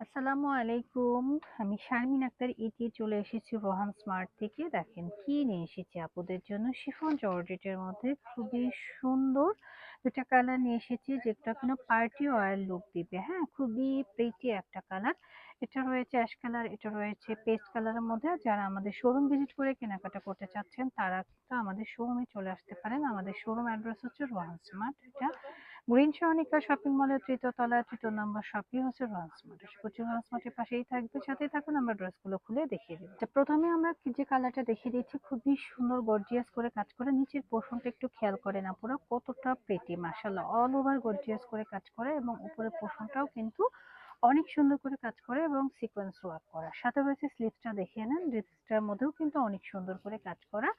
আসসালামু আলাইকুম। আমি শারমিন আক্তার ইতি চলে এসেছি রোহান স্মার্ট থেকে। দেখেন কি নিয়ে এসেছি আপুদের জন্য। শিফন জর্জেটের মধ্যে খুবই সুন্দর দুটা কালার নিয়ে এসেছি, যেটা কোনো পার্টি অয়েল লুক দিবে। হ্যাঁ খুবই প্রিটি একটা কালার। এটা রয়েছে অ্যাশ কালার, এটা রয়েছে পেস্ট কালারের মধ্যে। যারা আমাদের শোরুম ভিজিট করে কেনাকাটা করতে চাচ্ছেন, তারা কিন্তু আমাদের শোরুমে চলে আসতে পারেন। আমাদের শোরুম অ্যাড্রেস হচ্ছে রোহান স্মার্ট। এটা গ্রিন সহনিকা শপিং মলের তৃতীয় তলায় তৃতীয় নম্বর শপই হচ্ছে রোহান স্মার্ট প্রচুর রোহান স্মার্টের পাশেই থাকবে। সাথেই থাকুন আমরা ড্রেসগুলো খুলে দেখিয়ে আচ্ছা, প্রথমে আমরা যে কালারটা দেখিয়ে দিচ্ছি খুবই সুন্দর গর্জিয়াস করে কাজ করে। নিচের পোর্শনটা একটু খেয়াল করে না পুরো কতটা প্রেটি মাসাল্লাহ অল ওভার গর্জিয়াস করে কাজ করে এবং উপরের পোর্শনটাও কিন্তু অনেক সুন্দর করে কাজ করে এবং সিকোয়েন্স ওয়ার্ক করা। সাথে রয়েছে স্লিভসটা দেখিয়ে নেন স্লিভসটার মধ্যেও কিন্তু অনেক সুন্দর করে কাজ করা।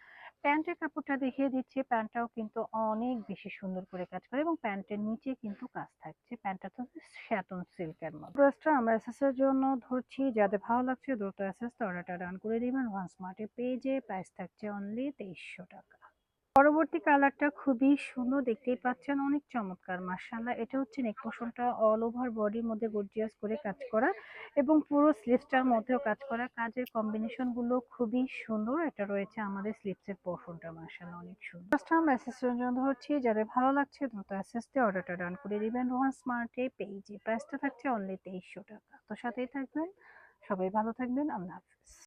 প্যান্টের কাপড়টা দেখিয়ে দিচ্ছি, প্যান্টটাও কিন্তু অনেক বেশি সুন্দর করে কাজ করে এবং প্যান্টের নিচে কিন্তু কাজ থাকছে। প্যান্টটা তো শ্যাটন সিল্কের মধ্যে ড্রেসটা আমরা এসএসের জন্য ধরছি। যাদের ভালো লাগছে দ্রুত এসএস অর্ডারটা ডান করে দিবেন। ওয়ান স্মার্টের পেজে প্রাইস থাকছে অনলি তেইশশো টাকা। পরবর্তী কালারটা খুবই সুন্দর, দেখতেই পাচ্ছেন, অনেক চমৎকার মার্শাল্লাহ এটা হচ্ছে নেক পোর্শনটা অল ওভার বডির মধ্যে গর্জিয়াস করে কাজ করা এবং পুরো স্লিভসটার মধ্যেও কাজ করা। কাজের কম্বিনেশনগুলো খুবই সুন্দর, এটা রয়েছে আমাদের স্লিভসের পোর্শনটা মার্শাল্লাহ অনেক সুন্দর। ফার্স্ট আমরা অ্যাসেসের জন্য ধরছি, যাদের ভালো লাগছে দ্রুত অ্যাসেসতে অর্ডারটা ডান করে দিবেন। রোহান স্মার্টে পেজে প্রাইসটা থাকছে অনলি তেইশশো টাকা। তো সাথেই থাকবেন, সবাই ভালো থাকবেন, আল্লাহ হাফিজ।